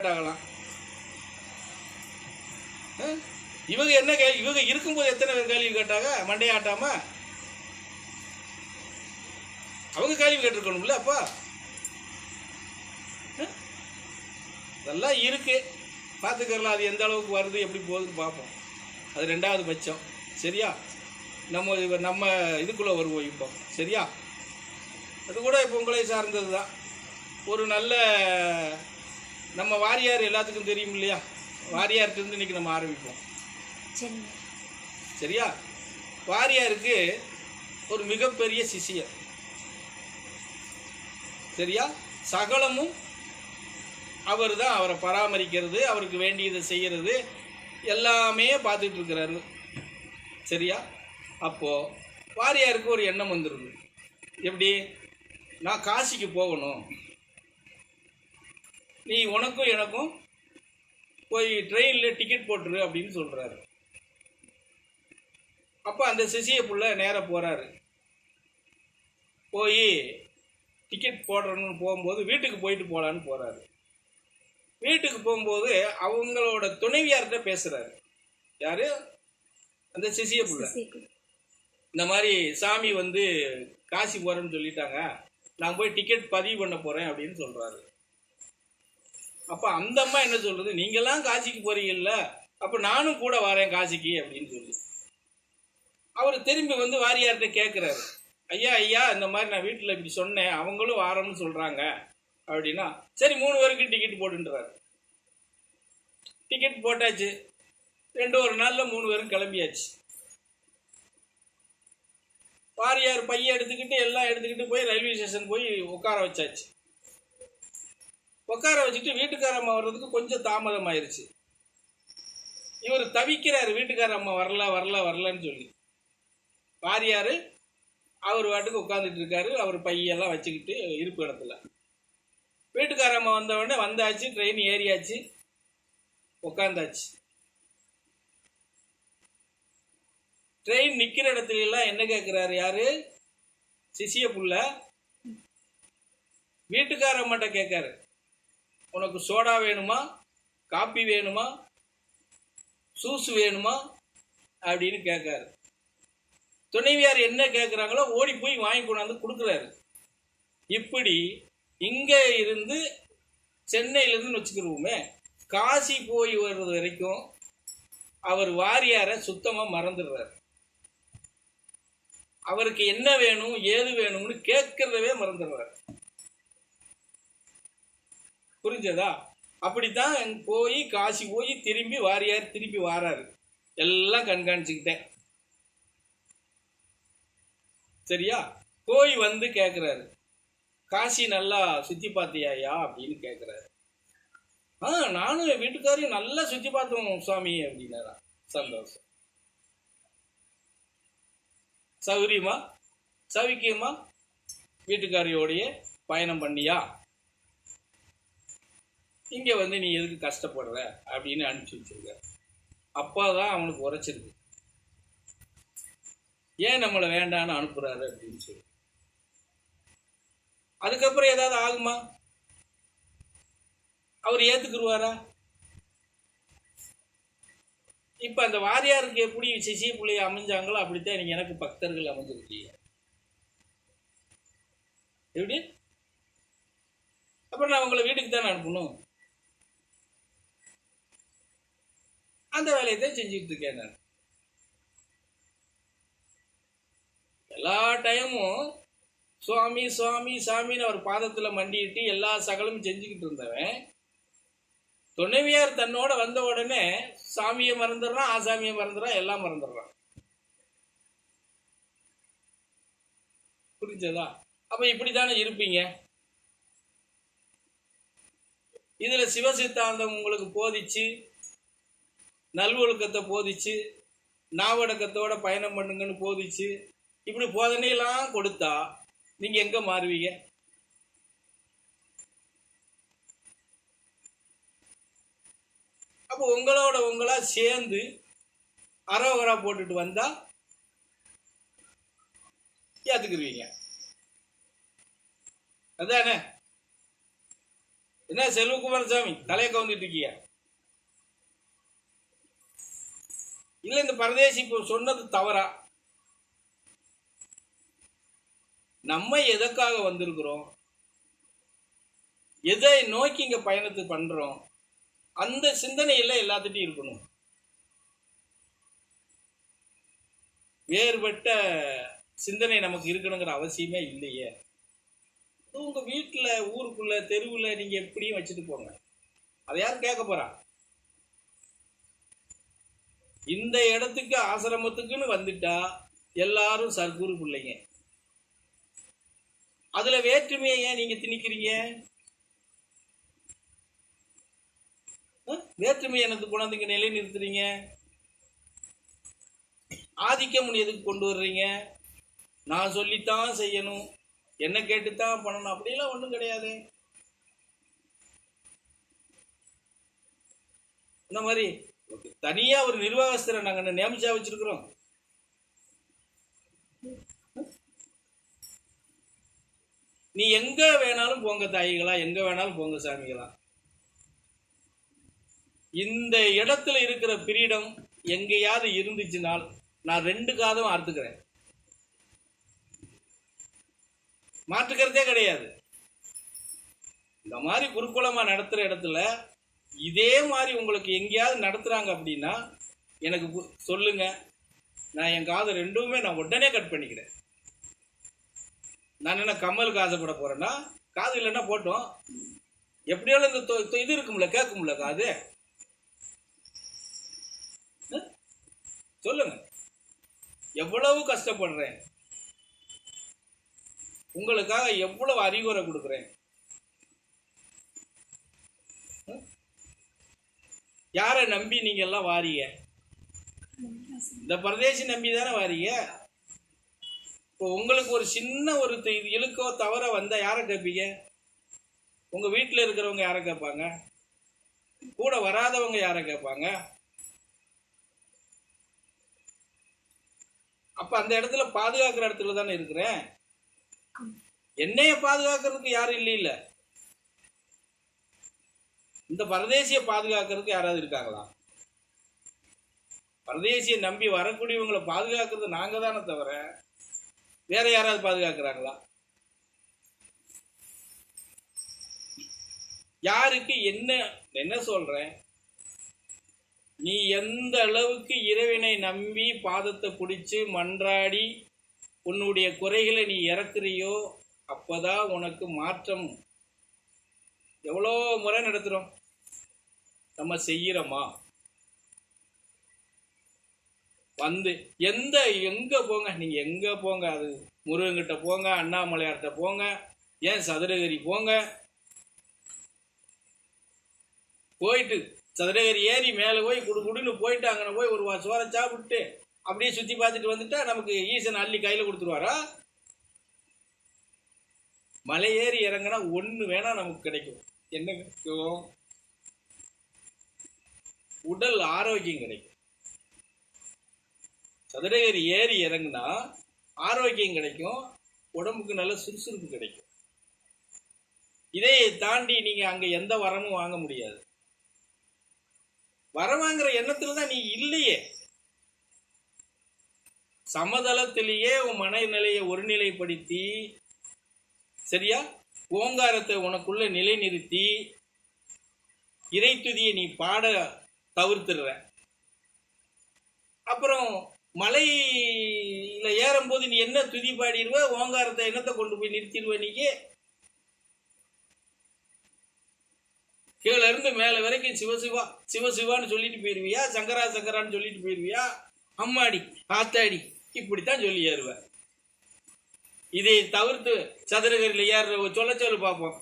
ஆகலாம். இவங்க என்ன கேள்வி இவங்க இருக்கும்போது எத்தனை பேர் கேள்வி கேட்டாங்க? மண்டையாட்டாம அவங்க கேள்வி கேட்டிருக்கணும்ல அப்பா? இதெல்லாம் இருக்கு. பார்த்துக்கலாம் அது எந்த அளவுக்கு வருது எப்படி போகுதுன்னு பார்ப்போம். அது ரெண்டாவது பட்சம். சரியா? நம்ம நம்ம இதுக்குள்ளே வருவோம் இப்போ. சரியா? அது கூட இப்போ உங்களை சார்ந்தது தான் ஒரு நல்ல நம்ம வாரியார் எல்லாத்துக்கும் தெரியும் இல்லையா? வாரியார்கிட்ட இருந்து இன்னைக்கு நம்ம ஆரம்பிப்போம். சரியா? வாரியாருக்கு ஒரு மிகப்பெரிய சிஷியர். சரியா? சகலமும் அவர் தான் அவரை பராமரிக்கிறது அவருக்கு வேண்டியதை செய்கிறது எல்லாமே பார்த்துட்டு இருக்கிறாரு. சரியா? அப்போது வாரியாருக்கு ஒரு எண்ணம் வந்துடுது எப்படி? நான் காசிக்கு போகணும். நீ உனக்கும் எனக்கும் போய் ட்ரெயினில் டிக்கெட் போட்டுரு அப்படின்னு சொல்கிறாரு அப்போ அந்த சிசிய புள்ள நேராக போகிறாரு போய் டிக்கெட் போடுறன்னு போகும்போது வீட்டுக்கு போயிட்டு போகலான்னு போகிறாரு வீட்டுக்கு போகும்போது அவங்களோட துணைவியார்கிட்ட பேசுகிறாரு யாரு? அந்த சிசிய புள்ள. இந்த மாதிரி சாமி வந்து காசி போகிறேன்னு சொல்லிட்டாங்க. நான் போய் டிக்கெட் பதிவு பண்ண போகிறேன் அப்படின்னு சொல்கிறாரு அப்போ அந்த அம்மா என்ன சொல்கிறது நீங்களாம் காசிக்கு போகிறீங்கல்ல அப்போ நானும் கூட வரேன் காசிக்கு அப்படின்னு சொல்லி. அவர் திரும்பி வந்து வாரியார்கிட்ட கேட்குறாரு ஐயா ஐயா இந்த மாதிரி நான் வீட்டில் இப்படி சொன்னேன் அவங்களும் வாரம்னு சொல்கிறாங்க அப்படின்னா சரி மூணு பேருக்கு டிக்கெட் போட்டுன்றாரு. டிக்கெட் போட்டாச்சு. ரெண்டு ஒரு நாளில் மூணு பேரும் கிளம்பியாச்சு. வாரியார் பையன் எடுத்துக்கிட்டு எல்லாம் எடுத்துக்கிட்டு போய் ரயில்வே ஸ்டேஷன் போய் உட்கார வச்சாச்சு. உட்கார வச்சுட்டு வீட்டுக்காரம்மா வர்றதுக்கு கொஞ்சம் தாமதம் ஆயிடுச்சு இவர் தவிக்கிறார் வீட்டுக்கார அம்மா வரல வரல வரலன்னு சொல்லி. வாரியார் அவர் வாட்டுக்கு உட்காந்துட்டு இருக்காரு அவர் பையெல்லாம் வச்சுக்கிட்டு இருப்பு இடத்துல. வீட்டுக்காரம்மா வந்த உடனே வந்தாச்சு ட்ரெயின் ஏறியாச்சு உட்காந்தாச்சு ட்ரெயின் நிற்கிற இடத்துல எல்லாம் என்ன கேட்குறாரு யாரு? சிசிய புள்ள. வீட்டுக்கார அம்மாட்ட கேட்காரு. உனக்கு சோடா வேணுமா? காப்பி வேணுமா? சூஸ் வேணுமா? அப்படின்னு கேட்காரு. துணைவியார் என்ன கேட்குறாங்களோ ஓடி போய் வாங்கி கொண்டாந்து கொடுக்குறாரு. இப்படி இங்கே இருந்து சென்னையிலேருந்து வச்சுக்கிருவோமே காசி போய் வர்றது வரைக்கும் அவர் வாரியாரை சுத்தமாக மறந்துடுறாரு. அவருக்கு என்ன வேணும் ஏது வேணும்னு கேட்குறதவே மறந்துடுறாரு. புரிஞ்சதா? அப்படித்தான் போய் காசி போய் திரும்பி வாரியார் திரும்பி வாராரு. எல்லாம் கண்காணிச்சுக்கிட்டேன். சரியா? போய் வந்து கேட்குறாரு காசி நல்லா சுற்றி பார்த்தியாயா அப்படின்னு கேட்குறாரு ஆ நானும் என் வீட்டுக்காரையும் நல்லா சுற்றி பார்த்தோம் சுவாமி அப்படின்னாரா. சந்தோஷம். சௌரியமா? சவிக்கியமா வீட்டுக்காரியோடைய பயணம் பண்ணியா? இங்கே வந்து நீ எதுக்கு கஷ்டப்படுற? அப்படின்னு அனுப்பிச்சு வச்சிருக்க. அப்பா தான் அவனுக்கு உரைச்சிருக்கு. ஏன் நம்மளை வேண்டான்னு அனுப்புறாரு அப்படின்னு சொல்லி. அதுக்கப்புறம் ஏதாவது ஆகுமா? அவர் ஏத்துக்குருவாரா? இப்ப அந்த வாரியாருக்கு எப்படி சிசி பிள்ளைய அமைஞ்சாங்களோ அப்படித்தான் நீங்க எனக்கு பக்தர்கள் அமைஞ்சிருக்கீங்க எப்படி? அப்புறம் நான் உங்களை வீட்டுக்கு தானே அனுப்பணும்? அந்த வேலையை தான் செஞ்சுட்டு இருக்கேன் நான். எல்லா டைமும் சுவாமி சுவாமி சாமின்னு அவர் பாதத்தில் மண்டிட்டு எல்லா சகலமும் செஞ்சுக்கிட்டு இருந்தவன். துணைவியார் தன்னோட வந்த உடனே சாமியை மறந்துடுறான் ஆசாமியை மறந்துடுறான் எல்லாம் மறந்துடுறான். புரிஞ்சதா? அப்ப இப்படித்தானே இருப்பீங்க? இதுல சிவசித்தாந்தம் உங்களுக்கு போதிச்சு. நல்வொழுக்கத்தை போதிச்சு நாவடக்கத்தோட பயணம் பண்ணுங்கன்னு போதிச்சு இப்படி போதனையெல்லாம் கொடுத்தா நீங்க எங்க மாறுவீங்க? அப்போ உங்களோட உங்களா சேர்ந்து அரோகரா போட்டுட்டு வந்தா ஏத்துக்குருவீங்க அதானே? என்ன செல்வகுமாரசாமி தலையை கவுந்துட்டு இருக்கீங்க. இல்லை இந்த பரதேசி இப்போ சொன்னது தவறா? நம்ம எதற்காக வந்திருக்கிறோம்? எதை நோக்கி இங்கே பயணத்தை பண்ணுறோம் அந்த சிந்தனையில் எல்லாத்துட்டையும் இருக்கணும். வேறுபட்ட சிந்தனை நமக்கு இருக்கணுங்கிற அவசியமே இல்லையே. உங்கள் வீட்டில் ஊருக்குள்ளே தெருவில் நீங்கள் எப்படியும் வச்சுட்டு போங்க. அதை யார் கேட்க போகிறா இந்த இடத்துக்கு ஆசிரமத்துக்குன்னு வந்துட்டா எல்லாரும் சர்க்குரு பிள்ளைங்க. அதுல வேற்றுமையை ஏன் நீங்க திணிக்கிறீங்க? வேற்றுமை எனக்கு குழந்தைங்க நிலை நிறுத்துறீங்க ஆதிக்கம் எதுக்கு கொண்டு வர்றீங்க? நான் சொல்லித்தான் செய்யணும். என்ன கேட்டுத்தான் பண்ணணும். அப்படிலாம் ஒன்றும் கிடையாது. இந்த மாதிரி தனியா ஒரு நிர்வாகஸ்தரை நாங்க நியமிச்சா வச்சிருக்கிறோம்? நீ எங்க வேணாலும் போங்க தாயிகளா எங்க வேணாலும் போங்க சாமிகளா. இந்த இடத்துல இருக்கிற பிரீடம் எங்கேயாவது இருந்துச்சுனால் நான் ரெண்டு காதம் அறுத்துக்கிறேன். மாற்றுக்கிறதே கிடையாது. இந்த மாதிரி குருகுலமா நடத்துற இடத்துல இதே மாதிரி உங்களுக்கு எங்கேயாவது நடத்துகிறாங்க அப்படின்னா எனக்கு சொல்லுங்கள் சொல்லுங்க. நான் என் காது ரெண்டுமே நான் உடனே கட் பண்ணிக்கிறேன். நான் என்ன கம்மலுக்கு ஆசைப்பட போகிறேன்னா காது இல்லைன்னா போட்டோம். எப்படியாலும் இந்த இது இருக்கும்ல கேட்கும்ல காது. சொல்லுங்க. எவ்வளவு கஷ்டப்படுறேன். உங்களுக்காக எவ்வளவு அறிவுரை கொடுக்குறேன். யாரை நம்பி நீங்க எல்லாம் வாரீங்க? இந்த பரதேசி நம்பி தானே வாரீங்க? இப்போ உங்களுக்கு ஒரு சின்ன ஒரு இது இழுக்கோ தவற வந்தா யாரை கேட்பீங்க உங்க வீட்டில் இருக்கிறவங்க யாரை கேட்பாங்க கூட வராதவங்க யாரை கேட்பாங்க அப்ப அந்த இடத்துல பாதுகாக்கிற இடத்துல தானே இருக்கிறேன். என்னைய பாதுகாக்கிறதுக்கு யாரும் இல்லை இல்ல இந்த பரதேசிய பாதுகாக்கிறதுக்கு யாராவது இருக்காங்களா? பரதேசியை நம்பி வரக்கூடியவங்களை பாதுகாக்கிறது நாங்க தானே தவிர வேற யாராவது பாதுகாக்கிறாங்களா? யாருக்கு என்ன என்ன சொல்றேன்? நீ எந்த அளவுக்கு இறைவனை நம்பி பாதத்தை பிடிச்சி மன்றாடி உன்னுடைய குறைகளை நீ இறக்குறியோ அப்பதான் உனக்கு மாற்றம் எவ்வளோ முறை நடத்துகிறோம் நம்ம செய்யறோமா? வந்து எந்த எங்க போங்க? நீங்க எங்க போங்க? அது முருகன்கிட்ட போங்க அண்ணாமலையார்கிட்ட போங்க ஏன் சதுரகிரி போங்க? போயிட்டு சதுரகிரி ஏறி மேலே போய் குடு குடுன்னு போயிட்டு அங்கே போய் ஒரு வா- சோறை சாப்பிட்டு அப்படியே சுற்றி பார்த்துட்டு வந்துட்டா நமக்கு ஈசன் அள்ளி கையில் கொடுத்துருவாரா? மலை ஏறி இறங்கினா ஒன்று வேணால் நமக்கு கிடைக்கும். என்ன கிடைக்கும் உடல் ஆரோக்கியம் கிடைக்கும். சதுரகிரி ஏறி இறங்குனா ஆரோக்கியம் கிடைக்கும் உடம்புக்கு நல்ல சுறுசுறுப்பு கிடைக்கும். இதை தாண்டி நீங்க அங்க எந்த வரமும் வாங்க முடியாது. வரம் வாங்குற எண்ணத்துல தான் நீ இல்லையே. சமதளத்திலேயே உன் மனநிலையை ஒருநிலைப்படுத்தி சரியா? ஓங்காரத்தை உனக்குள்ள நிலைநிறுத்தி இறைத்துதியை நீ பாட தவிர்த்துடுறேன். அப்புறம் மலையில ஏறும்போது நீ என்ன துதி பாடிடுவ? ஓங்காரத்தை என்னத்தை கொண்டு போய் நிறுத்திடுவ நீக்கு கீழே இருந்து மேலே வரைக்கும் சிவசிவா சிவசிவான்னு சொல்லிட்டு போயிருவியா? சங்கரா சங்கரான்னு சொல்லிட்டு போயிருவியா? அம்மாடி ஆத்தாடி இப்படித்தான் சொல்லி ஏறுவேன் இதை தவிர்த்து சதுரகரியில் ஏறுற சொல்ல சொல்லு பார்ப்போம்